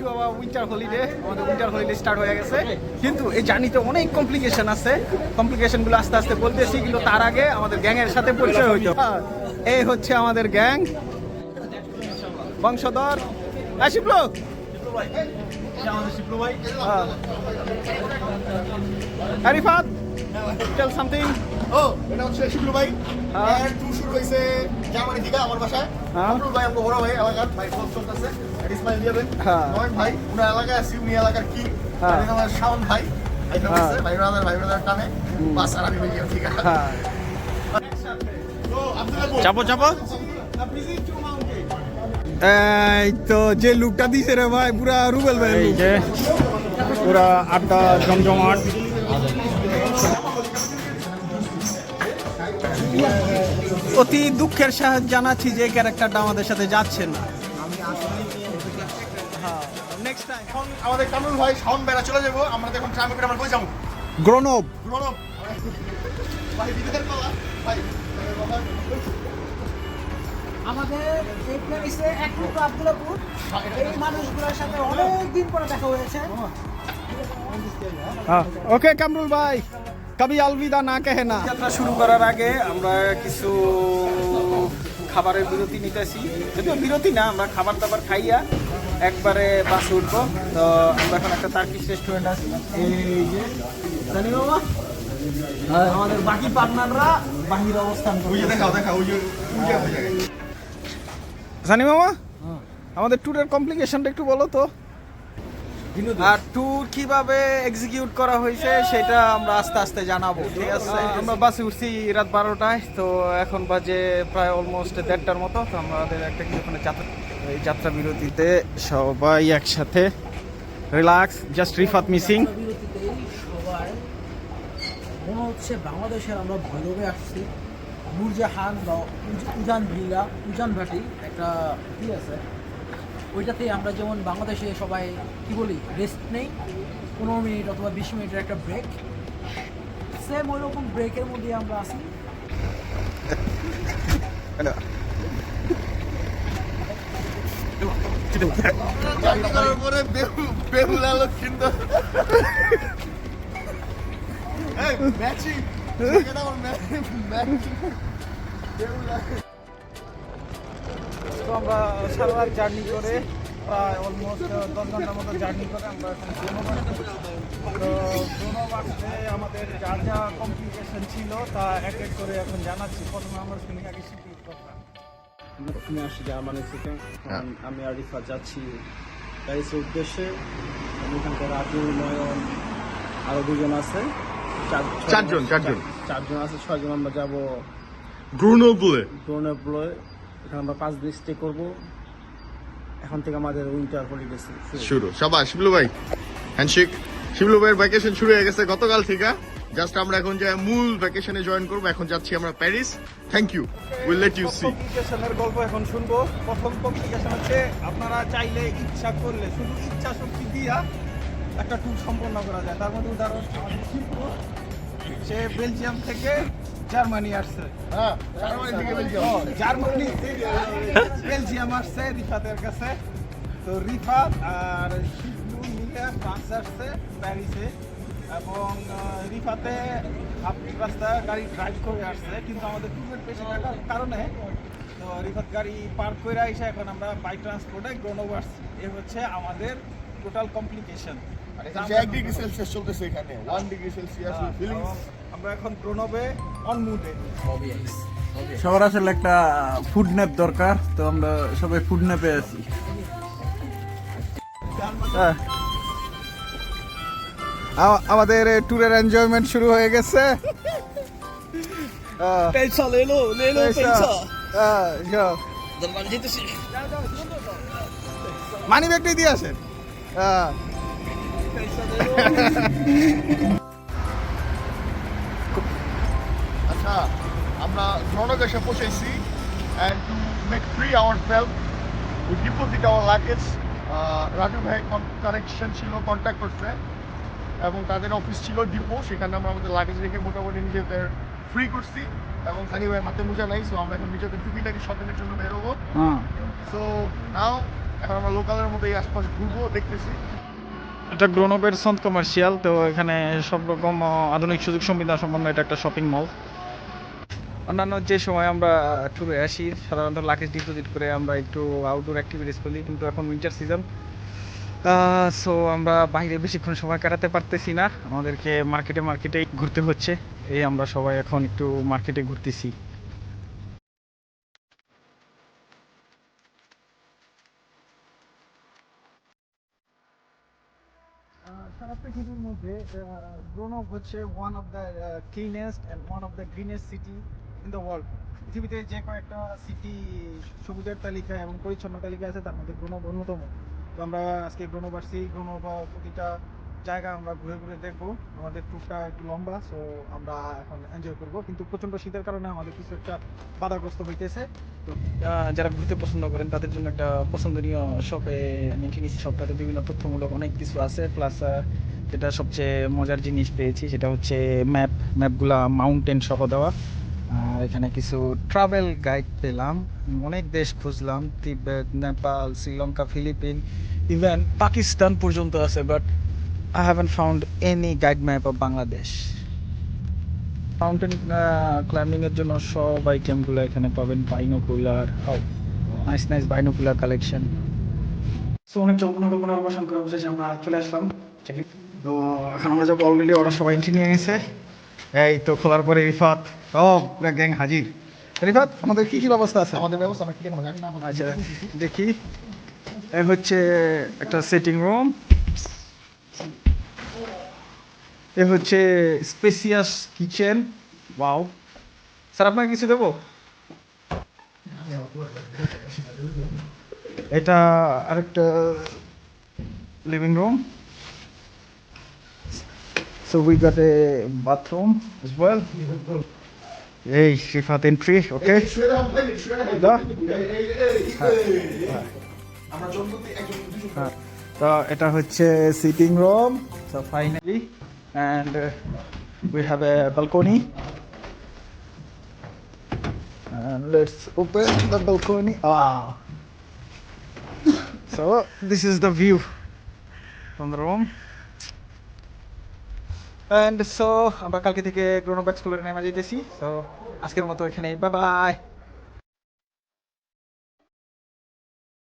Two our winter holiday আমাদের winter holiday start হয়ে গেছে। কিন্তু এই জার্নিতে অনেক কমপ্লিকেশন আছে। কমপ্লিকেশনগুলো আস্তে আস্তে বলতেছি কিন্তু তার আগে আমাদের গ্যাংয়ের সাথে পরিচয় হইতো এই হচ্ছে আমাদের গ্যাং বংশধর। আসিফ লোক আরিফাত। টেল সামথিং ও এটা হচ্ছে শিবলু ভাই। হ্যাঁ। এর হয়েছে জার্মানি থেকে আমার বাসায়। হ্যাঁ। শিবলু ভাই আমাকে বড় ভাই এলাকার ভাই ফোন চলতেছে। এটা ইসমাইল হ্যাঁ। নয়ন ভাই উনার এলাকায় আছি উনি এলাকার কি হ্যাঁ। আমার শাওন ভাই। ভাই হ্যাঁ। ভাই ব্রাদার ভাই ব্রাদার টানে বাস আর আমি বেরিয়ে ঠিক আছে। হ্যাঁ। চাপো চাপো। এই তো যে লুকটা দিছে রে ভাই পুরা রুবেল ভাই এই যে পুরা আড্ডা জমজমাট। অতি দুঃখের সাহায্য জানাচ্ছি যে ক্যারেক্টারটা আমাদের সাথে যাচ্ছে না। নেক্সট টাইম এখন আমাদের কামরুল ভাই চলে যাব। আমরা এখন ট্রামে করে আমরা কই যাব গ্রোনব গ্রোনব ভাই বিদেশের পালা। ভাই আমাদের এই এক রূপ আব্দুল্লাপুর। এই মানুষগুলোর সাথে অনেক দিন পরে দেখা হয়েছে। ওকে কামরুল ভাই। কবি আলবিদা না কেহে না। যাত্রা শুরু করার আগে আমরা কিছু খাবারের বিরতি নিতেছি। যদিও বিরতি না আমরা খাবার দাবার খাইয়া একবারে বাসে উঠবো। তো আমরা এখন একটা তার্কিশ রেস্টুরেন্ট আছি। এই যে জানি বাবা? আমাদের বাকি পার্টনাররা বাহির অবস্থান ওই যে দেখাও দেখাও ওই যে ওই যে ওই জায়গায় জানি মামা আমাদের ট্যুরের কমপ্লিকেশনটা একটু বলো তো। আর ট্যুর কীভাবে এক্সিকিউট করা হয়েছে সেটা আমরা আস্তে আস্তে জানাব ঠিক আছে? আমরা বাসে উঠছি রাত বারোটায় তো এখন বাজে প্রায় অলমোস্ট দেড়টার মতো তো আমাদের একটা কিছুক্ষণে যাত্রা এই যাত্রা বিরতিতে সবাই একসাথে রিল্যাক্স জাস্ট রিফাত মিসিং সবাই মনে হচ্ছে বাংলাদেশের আমরা ভৈরবে আসছি। নূরজাহান বা উজান ভিলা উজান ভাটি একটা ই আছে? ওইটাতে আমরা যেমন বাংলাদেশে সবাই কি বলি রেস্ট নেই পনেরো মিনিট অথবা বিশ মিনিটের একটা ব্রেক সেম ওই রকম ব্রেকের মধ্যে আমরা এই ম্যাচিং তো আমরা সারা জার্নি করে প্রায় অলমোস্ট দশ ঘণ্টার মতো জার্নি করে আমরা এখন তো আমাদের যা যা কমপ্লিকেশন ছিল তা এক এক করে এখন জানাচ্ছি। প্রথমে আমরা শুনি আগে শিখি কথা। আমরা আসি জার্মানি থেকে। আমি আর রিফা যাচ্ছি প্যারিসের উদ্দেশ্যে। আমি এখানকার রাজু নয়ন আরও দুজন আছে। চার- চারজন, চারজন। চারজন আছে ছয়জন আমরা যাব গ্রুনোবলে ডোনেবলয় এখানে আমরা পাঁচ দিন স্টে করব। এখন থেকে আমাদের উইন্টার হলিডে শুরু। সবাই শিবলু ভাই হ্যান্ডশেক শিবলু ভাইয়ের ভ্যাকেশন শুরু হয়ে গেছে গতকাল থেকে। জাস্ট আমরা এখন যে মূল ভ্যাকেশনে জয়েন করব এখন যাচ্ছি আমরা Paris thank you will let you see কমপ্লিকেশনের গল্প এখন শুনব। প্রথম কমপ্লিকেশন হচ্ছে আপনারা চাইলে ইচ্ছা করলে শুধু ইচ্ছা শক্তি দিয়া একটা ট্যুর সম্পন্ন করা যায়। তার মধ্যে উদাহরণ আমাদের শিল্প। সে বেলজিয়াম থেকে জার্মানি আসছে। হ্যাঁ জার্মানি থেকে বেলজিয়াম। জার্মানি বেলজিয়াম আসছে রিফাতের কাছে। তো রিফাত আর শিবলু মিলে ফ্রান্স আসছে প্যারিসে। এবং রিফাতে হাফ রাস্তা গাড়ি ড্রাইভ করে আসছে কিন্তু আমাদের ট্যুরের বেশি থাকার কারণে তো রিফাত গাড়ি পার্ক করে এসে এখন আমরা বাই ট্রান্সপোর্টে গ্রোনোভ আসছি এ হচ্ছে আমাদের টোটাল কমপ্লিকেশন এক ডিগ্রি সেলসিয়াস চলতেছে এখানে ওয়ান ডিগ্রি সেলসিয়াস ফিলিং আমরা এখন গ্রোনোভে অনমুডে সবার আসলে একটা ফুড ন্যাপ দরকার তো আমরা সবাই ফুড ন্যাপে আছি। আমাদের ট্যুরের এনজয়মেন্ট শুরু হয়ে গেছে। পেলসা লেলো লেলো মানি ব্যাগটাই দিয়ে আসেন। আমরা এসে পৌঁছেছি। And to make free our self we deposit our luggage Raju ভাই কানেকশন ছিল কন্ট্যাক্ট করছে। এবং তাদের অফিস ছিল ডিপো সেখানে আমরা আমাদের লাগেজ রেখে মোটামুটি নিজেদের ফ্রি করছি। এবং সানি ভাই হাতে মোজা নাই সো আমরা এখন নিজেদের টুকিটাকি শপিংয়ের জন্য বেরোবো সো নাও এখন আমরা লোকালের মধ্যে এই আশপাশ ঘুরবো দেখতেছি। এটা গ্রোনোবের সন্ত কমার্শিয়াল তো এখানে সব রকম আধুনিক সুযোগ সুবিধা সম্পন্ন এটা একটা শপিং মল অন্যান্য যে সময় আমরা ট্যুরে আসি, সাধারণত লাকেজ ডিপোজিট করে আমরা একটু আউটডোর অ্যাক্টিভিটিস করি, কিন্তু এখন উইন্টার সিজন সো আমরা বাইরে বেশিক্ষণ সময় কাটাতে পারতেছি না। আমাদেরকে মার্কেটে মার্কেটেই ঘুরতে হচ্ছে। এই আমরা সবাই এখন একটু মার্কেটে ঘুরতেছি। পৃথিবীর মধ্যে গ্রোনভ হচ্ছে one of the cleanest and one of the greenest city in the world পৃথিবীতে যে কয়েকটা সিটি সবুজের তালিকা এবং পরিচ্ছন্ন তালিকা আছে, তার মধ্যে গ্রোনভ অন্যতম। তো আমরা আজকে গ্রোনভ আসছি গ্রোনভ প্রতিটা জায়গা আমরা ঘুরে ঘুরে দেখব। আমাদের ট্যুরটা একটু লম্বা সো আমরা এখন এনজয় করব। কিন্তু প্রচণ্ড শীতের কারণে আমাদের কিছু একটা বাধাগ্রস্ত হইতেছে। তো যারা ঘুরতে পছন্দ করেন, তাদের জন্য একটা পছন্দনীয় শপে মেনটেনিস শপটাতে বিভিন্ন তথ্যমূলক অনেক কিছু আছে। প্লাস যেটা সবচেয়ে মজার জিনিস পেয়েছি, সেটা হচ্ছে ম্যাপ ম্যাপগুলা মাউন্টেন সহ দেওয়া। এখানে কিছু ট্রাভেল গাইড পেলাম। অনেক দেশ খুঁজলাম, Tibet, Nepal, Sri Lanka, Philippine even Pakistan পর্যন্ত আছে but I haven't found any guide map of Bangladesh mountain climbing এর জন্য সব আইটেমগুলো এখানে পাবেন binocular nice nice binocular collection so অনেক কল্পনা কল্পনা অবসান করে বসেছি আমরা চলে আসলাম। তো, এখন আমরা যাব অলরেডি ওরা সবাই এন্ট্রি নিয়ে গেছে এই তো খোলার পরে রিফাত। ও পুরো গ্যাং হাজির। রিফাত আমাদের কি কি ব্যবস্থা আছে? আমাদের ব্যবস্থা আমরা কি কেন জানি না আচ্ছা দেখি। এ হচ্ছে একটা সেটিং রুম এ হচ্ছে স্পেসিয়াস কিচেন ওয়াও স্যার আপনাকে কিছু দেবো? এটা আরেকটা living room so we got a bathroom as well এই শিফাত এন্ট্রি ওকে হ্যাঁ তো এটা হচ্ছে sitting room so finally and we have a balcony and let's open the balcony ah so this is the view from the so আমরা কালকে থেকে গ্রোনোব্যাক স্কুলের নেমে যেতেছি সো আজকের মতো এখানেই। Bye bye